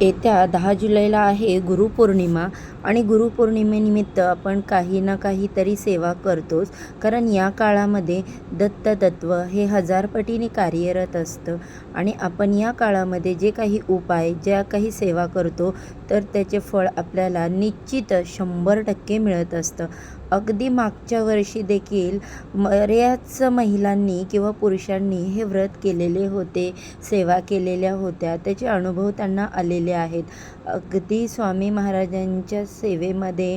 येत्या दहा जुलैला आहे गुरुपौर्णिमा आणि गुरुपौर्णिमेनिमित्त आपण काही ना काहीतरी सेवा करतोच कारण या काळामध्ये दत्ततत्व हे हजारपटीने कार्यरत असतं आणि आपण या काळामध्ये जे काही उपाय ज्या काही सेवा करतो तर त्याचे फळ आपल्याला निश्चित शंभर टक्के मिळत असतं. अगदी मागच्या वर्षी देखील बऱ्याच महिलांनी किंवा पुरुषांनी हे व्रत केलेले होते सेवा केलेल्या होत्या. त्याचे अनुभव त्यांना आलेले आहेत. अगदी स्वामी महाराजांच्या सेवेमध्ये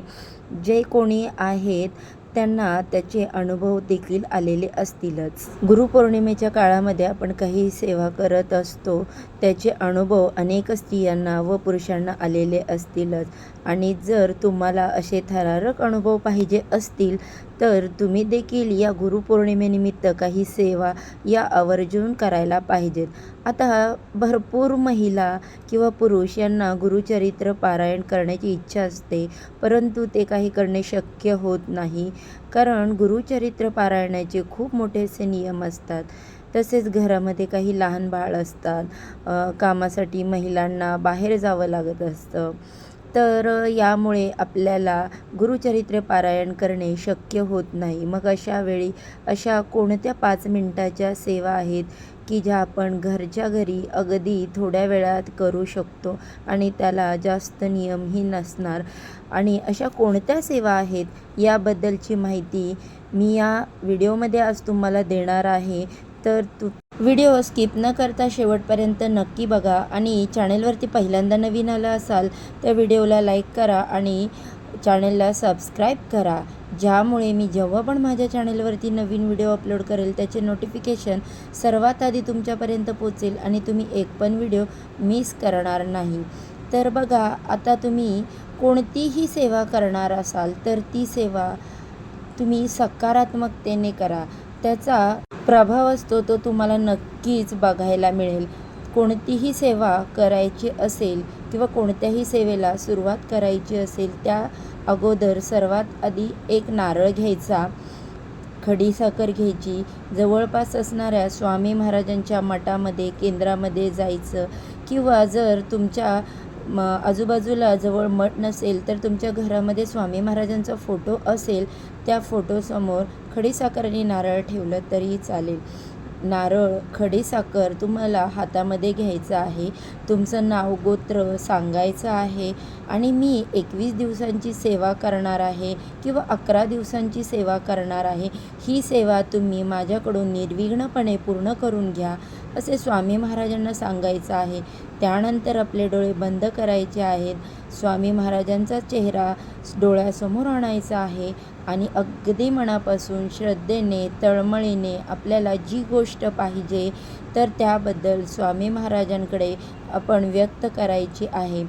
जे कोणी आहेत त्यांना त्याचे अनुभव देखील आलेले असतीलच. गुरुपौर्णिमेच्या काळामध्ये आपण काही सेवा करत असतो त्याचे अनुभव अनेक स्त्रियांना व पुरुषांना आलेले असतीलच. आणि जर तुम्हाला असे थरारक अनुभव पाहिजे असतील तर तुम्ही देखील या गुरुपौर्णिमेनिमित्त काही सेवा या आवर्जून करायला पाहिजेत. आता भरपूर महिला किंवा पुरुष यांना गुरुचरित्र पारायण करण्याची इच्छा असते परंतु ते काही करणे शक्य होत नाही कारण गुरुचरित्र पारायणाचे खूप मोठे असे नियम असतात. तसेच घरामध्ये काही लहान बाळ असतात कामासाठी महिलांना बाहेर जावं लागत असतं तर यामुळे आपल्याला गुरुचरित्र पारायण करणे शक्य होत नाही. मग अशा वेळी अशा कोणत्या पाच मिनटाच्या सेवा आहेत की ज्या आपण घरच्या घरी अगदी थोड्या वेळात करू शकतो आणि त्याला जास्त नियमही नसणार? आणि अशा कोणत्या सेवा आहेत? याबद्दलची माहिती मी या व्हिडिओमध्ये आज तुम्हाला देणार आहे. तर तू व्हिडिओ स्किप न करता शेवटपर्यंत नक्की बघा आणि चॅनेलवरती पहिल्यांदा नवीन आला असाल तर व्हिडिओला लाईक करा आणि चॅनेलला सबस्क्राईब करा. ज्यामुळे मी जेव्हा पण माझ्या चॅनेलवरती नवीन व्हिडिओ अपलोड करेल त्याचे नोटिफिकेशन सर्वात आधी तुमच्यापर्यंत पोचेल आणि तुम्ही एक पण व्हिडिओ मिस करणार नाही. तर बघा आता तुम्ही कोणतीही सेवा करणार असाल तर ती सेवा तुम्ही सकारात्मकतेने करा. त्याचा प्रभाव असतो तो तुम्हाला नक्कीच बघायला मिळेल. कोणतीही सेवा करायची असेल किंवा कोणत्याही सेवेला सुरुवात करायची असेल त्या अगोदर सर्वात आधी एक नारळ घ्यायचा खडीसाखर घ्यायची. जवळपास असणाऱ्या स्वामी महाराजांच्या मठामध्ये केंद्रामध्ये जायचं किंवा जर तुमच्या म आजूबाजूला जवळ मठ नसेल तर तुमच्या घरामध्ये स्वामी महाराजांचा फोटो असेल त्या फोटोसमोर खडीसाखर आणि नारळ ठेवलं तरीही चालेल. नारळ खडीसाखर तुम्हाला हातामध्ये घ्यायचं आहे. तुमचं नाव गोत्र सांगायचं आहे. आणि मी एकवीस दिवसांची सेवा करणार आहे किंवा अकरा दिवसांची सेवा करणार आहे. ही सेवा तुम्ही माझ्याकडून निर्विघ्नपणे पूर्ण करून घ्या असे स्वामी महाराजांना सांगायचं आहे. त्यानंतर आपले डोळे बंद करायचे आहेत. स्वामी महाराजांचा चेहरा डोळ्यासमोर आणायचा आहे. आणि अगदी मनापासून श्रद्धेने तळमळीने आपल्याला जी गोष्ट पाहिजे तर त्याबद्दल स्वामी महाराजांकडे आपण व्यक्त करायची आहे.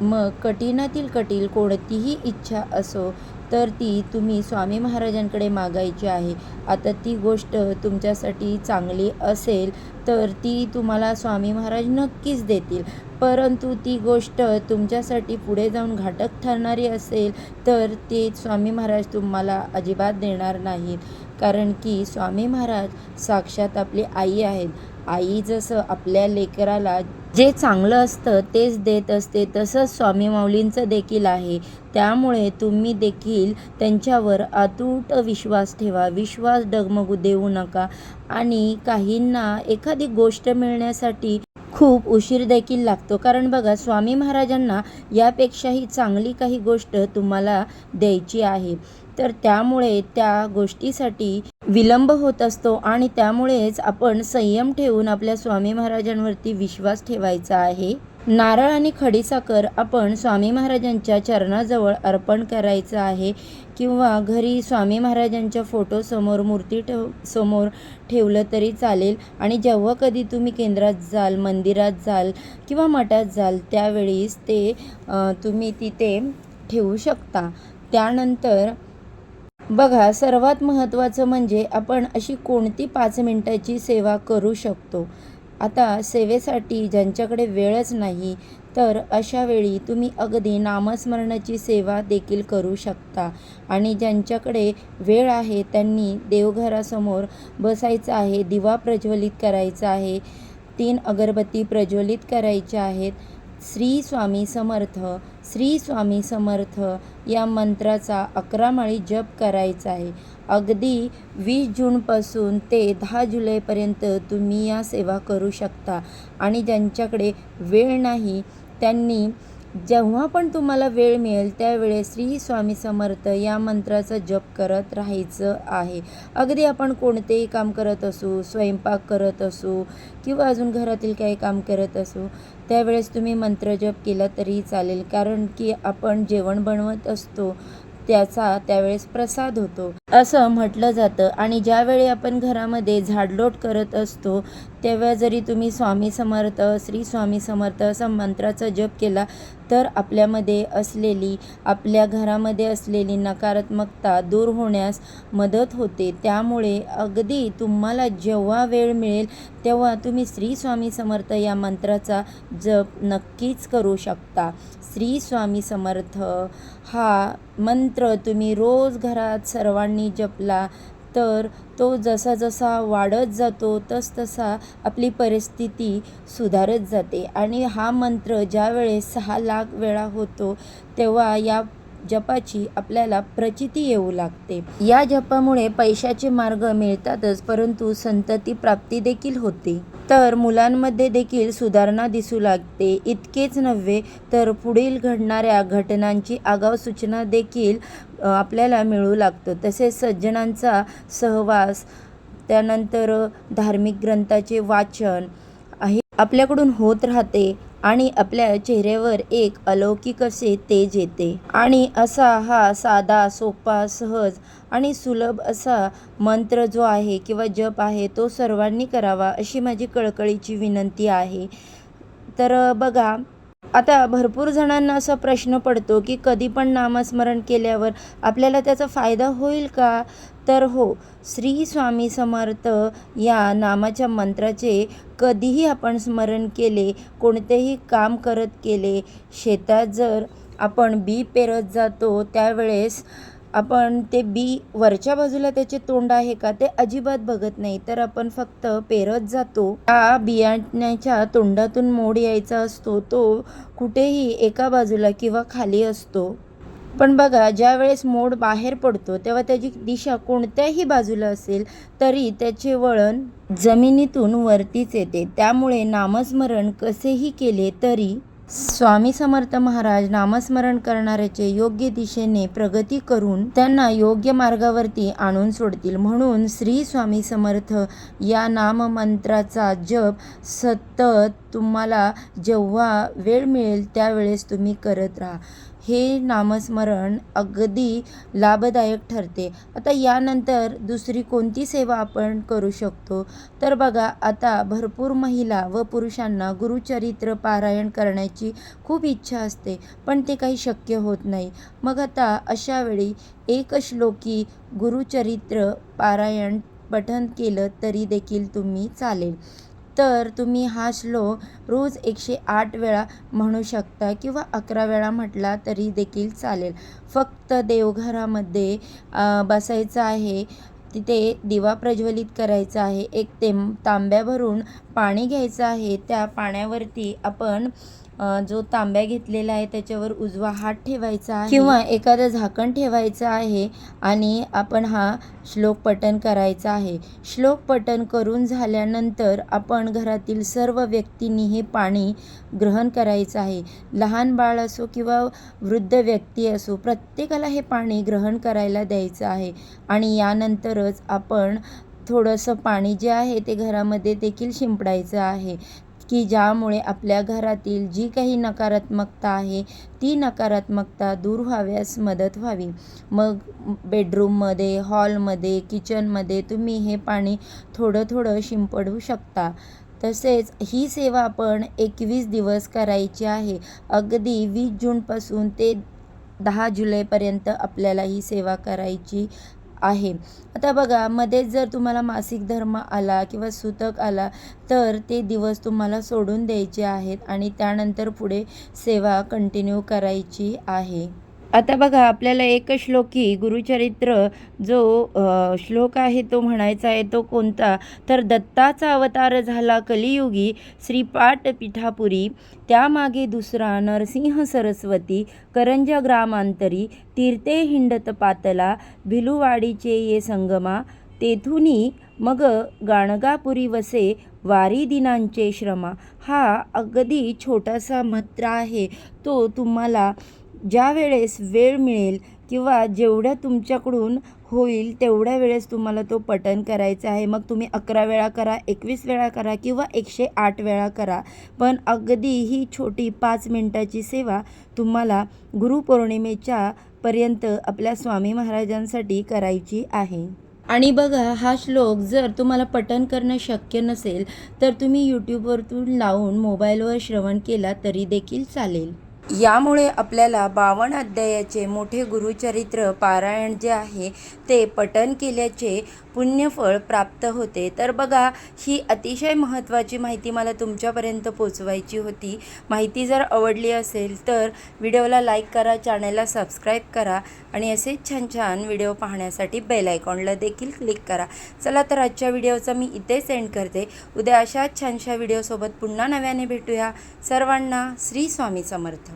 मग कठीणातील कठीण कोणतीही इच्छा असो तर ती तुम्ही स्वामी महाराजांकडे मागायची आहे. आता ती गोष्ट तुमच्यासाठी चांगली असेल तर ती तुम्हाला स्वामी महाराज नक्कीच देतील. परंतु ती गोष्ट तुमच्यासाठी पुढे जाऊन घातक ठरणारी असेल तर ते स्वामी महाराज तुम्हाला अजिबात देणार नाहीत. कारण की स्वामी महाराज साक्षात आपली आई आहेत. आई जसं आपल्या लेकराला जे चांगलं असतं तेच देत असते तसंच स्वामी माऊलींचं देखील आहे. त्यामुळे तुम्ही देखील त्यांच्यावर अतूट विश्वास ठेवा विश्वास डगमगू देऊ नका. आणि काहींना एखादी गोष्ट मिळण्यासाठी खूप उशीर देखील लागतो. कारण बघा स्वामी महाराजांना यापेक्षाही चांगली काही गोष्ट तुम्हाला द्यायची आहे. तर त्यामुळे त्या गोष्टीसाठी विलंब होत असतो आणि त्यामुळेच आपण संयम ठेवून आपल्या स्वामी महाराजांवरती विश्वास ठेवायचा आहे. नारळ आणि खडीसाखर आपण स्वामी महाराजांच्या चरणाजवळ अर्पण करायचं आहे किंवा घरी स्वामी महाराजांच्या फोटोसमोर मूर्ती ठेव समोर ठेवलं तरी चालेल. आणि जेव्हा कधी तुम्ही केंद्रात जाल मंदिरात जाल किंवा मठात जाल त्यावेळीस ते तुम्ही तिथे ठेवू शकता. त्यानंतर बघा सर्वात महत्त्वाचं म्हणजे आपण अशी कोणती पाच मिनटाची सेवा करू शकतो? आता सेवेसाठी ज्यांच्याकडे वेळच नाही तर अशा वेळी तुम्ही अगदी नामस्मरणाची सेवा देखील करू शकता. आणि ज्यांच्याकडे वेळ आहे त्यांनी देवघरासमोर बसायचं आहे दिवा प्रज्वलित करायचा आहे तीन अगरबत्ती प्रज्वलित करायच्या आहेत. श्री स्वामी समर्थ श्री स्वामी समर्थ या मंत्राचा अकरा माळी जप करायचा आहे. अगदी वीस जूनपासून ते दहा जुलैपर्यंत तुम्ही या सेवा करू शकता. आणि ज्यांच्याकडे वेळ नाही त्यांनी जेव्हा पण तुम्हाला वेळ मिळेल त्यावेळेस श्री स्वामी समर्थ या मंत्राचा जप करत राहायचं आहे. अगदी आपण कोणतेही काम करत असू स्वयंपाक करत असू किंवा अजून घरातील काही काम करत असू त्यावेळेस तुम्ही मंत्र जप केला तरी चालेल. कारण की आपण जेवण बनवत असतो त्याचा त्यावेळेस प्रसाद होतो. असं म्हटलं जातं. आणि ज्यावेळी आपण घरामध्ये झाडलोट करत असतो तेव्हा जरी तुम्ही स्वामी समर्थ श्री स्वामी समर्थ असा मंत्राचा जप केला तर आपल्यामध्ये असलेली आपल्या घरामध्ये असलेली नकारात्मकता दूर होण्यास मदत होते. त्यामुळे अगदी तुम्हाला जेव्हा वेळ मिळेल तेव्हा तुम्ही श्री स्वामी समर्थ या मंत्राचा जप नक्कीच करू शकता. श्री स्वामी समर्थ हा मंत्र तुम्ही रोज घरात सर्वांनी जपला तर तो जसा जसा वाढत जातो तसतसा आपली परिस्थिती सुधारत जाते. आणि हा मंत्र ज्यावेळेस सहा लाख वेळा होतो तेव्हा या जपाची आपल्याला प्रचिती येऊ लागते. या जपामुळे पैशाचे मार्ग मिळतातच परंतु संतती प्राप्ती देखील होते. तर मुलांमध्ये देखील सुधारणा दिसू लागते. इतकेच नव्हे तर पुढील घडणाऱ्या घटनांची आगाऊ सूचना देखील आपल्याला मिळू लागतं. तसेच सज्जनांचा सहवास त्यानंतर धार्मिक ग्रंथाचे वाचन आपल्याकडून होत राहते. आणि आपल्या चेहऱ्यावर एक अलौकिक असे तेज येते. आणि असा हा साधा सोपा सहज आणि सुलभ असा मंत्र जो आहे किंवा जप आहे तो सर्वांनी करावा अशी माझी कळकळीची विनंती आहे. तर बघा आता भरपूर जणांना असा प्रश्न पडतो की कधी पण नामस्मरण केल्यावर आपल्याला त्याचा फायदा होईल का? तर हो श्री स्वामी समर्थ या नामाच्या मंत्राचे कधीही आपण स्मरण केले कोणतेही काम करत केले शेतात जर आपण बी पेरत जातो त्यावेळेस आपण ते बी वरच्या बाजूला त्याचे तोंड आहे का ते अजिबात बघत नाही. तर आपण फक्त पेरत जातो. त्या बियाण्याच्या तोंडातून मोड यायचा असतो तो कुठेही एका बाजूला किंवा खाली असतो. पण बघा ज्यावेळेस मोड बाहेर पडतो तेव्हा त्याची दिशा कोणत्याही बाजूला असेल तरी त्याचे वळण जमिनीतून वरतीच येते. त्यामुळे नामस्मरण कसेही केले तरी स्वामी समर्थ महाराज नामस्मरण करणाऱ्याचे योग्य दिशेने प्रगती करून त्यांना योग्य मार्गावरती आणून सोडतील. म्हणून श्री स्वामी समर्थ या नाममंत्राचा जप सतत तुम्हाला जेव्हा वेळ मिळेल त्यावेळेस तुम्ही करत राहा. हे नामस्मरण अगदी लाभदायक ठरते. आता यानंतर दुसरी कोणती सेवा आपण करू शकतो? तर बघा आता भरपूर महिला व पुरुषांना गुरुचरित्र पारायण करण्याची खूप इच्छा असते पण ते काही शक्य होत नाही. मग आता अशा वेळी एक श्लोकी गुरुचरित्र पारायण पठन केलं तरी देखील तुम्ही चालेल. तर तुम्ही हा श्लोक रोज एकशे आठ वेळा म्हणू शकता किंवा अकरा वेळा म्हटला तरी देखील चालेल. फक्त देवघरामध्ये बसायचं आहे तिथे दिवा प्रज्वलित करायचा आहे एक तेम तांब्या भरून पाणी घ्यायचं आहे त्या पाण्यावरती आपण जो तांब्या घेतलेला आहे त्याच्यावर उजवा हात ठेवायचा आहे किंवा एखादं झाकण ठेवायचं आहे आणि आपण हा श्लोक पठण करायचा आहे. श्लोक पठण करून झाल्यानंतर आपण घरातील सर्व व्यक्तींनी हे पाणी ग्रहण करायचं आहे. लहान बाळ असो किंवा वृद्ध व्यक्ती असो प्रत्येकाला हे पाणी ग्रहण करायला द्यायचं आहे आणि यानंतरच आपण थोडंसं पाणी जे आहे ते घरामध्ये देखील शिंपडायचं आहे. की ज्यामुळे आपल्या घरातील जी काही नकारात्मकता आहे ती नकारात्मकता दूर व्हाव्यास मदत व्हावी. मग बेडरूममध्ये हॉलमध्ये किचनमध्ये तुम्ही हे पाणी थोडं थोडं शिंपडू शकता. तसेच ही सेवा आपण एकवीस दिवस करायची आहे. अगदी वीस जूनपासून ते दहा जुलैपर्यंत आपल्याला ही सेवा करायची आहे. आता बघा मध्येच जर तुम्हाला मासिक धर्म आला किंवा सुतक आला तर ते दिवस तुम्हाला सोडून द्यायचे आहेत आणि त्यानंतर पुढे सेवा कंटिन्यू करायची आहे. आता बघा आपल्याला एक श्लोकी गुरुचरित्र जो श्लोक आहे तो म्हणायचा आहे तो कोणता? तर दत्ताचा अवतार झाला कलियुगी श्रीपाट पिठापुरी त्यामागे दुसरा नरसिंह सरस्वती करंजा ग्रामांतरी तीर्थे हिंडत पातला भिलुवाडीचे ये संगमा तेथुनी मग गाणगापुरी वसे वारी दिनांचे श्रमा. हा अगदी छोटासा मत्र आहे. तो तुम्हाला ज्या वेळेस वेळ मिळेल किंवा जेवढ्या तुमच्याकडून होईल तेवढ्या वेळेस तुम्हाला तो पठण करायचा आहे. मग तुम्ही अकरा वेळा करा एकवीस वेळा करा किंवा एकशे आठ वेळा करा. पण अगदी ही छोटी पाच मिनटाची सेवा तुम्हाला गुरुपौर्णिमेच्या पर्यंत आपल्या स्वामी महाराजांसाठी करायची आहे. आणि बघा हा श्लोक जर तुम्हाला पठण करणं शक्य नसेल तर तुम्ही यूट्यूबवरतून लावून मोबाईलवर श्रवण केला तरी देखील चालेल. यामुळे आपल्याला बावन्न अध्यायाचे मोठे गुरुचरित्र पारायण जे आहे ते पठण केल्याचे पुण्यफळ प्राप्त होते. तर बघा ही अतिशय महत्त्वाची माहिती मला तुमच्यापर्यंत पोचवायची होती. माहिती जर आवडली असेल तर व्हिडिओला लाईक करा चॅनलला सबस्क्राईब करा आणि असेच छान छान व्हिडिओ पाहण्यासाठी बेल आयकॉनला देखील क्लिक करा. चला तर आजच्या व्हिडिओचा मी इथे सेंड करते. उद्या अशाच छानशा व्हिडिओसोबत पुन्हा नव्याने भेटूया. सर्वांना श्री स्वामी समर्थ.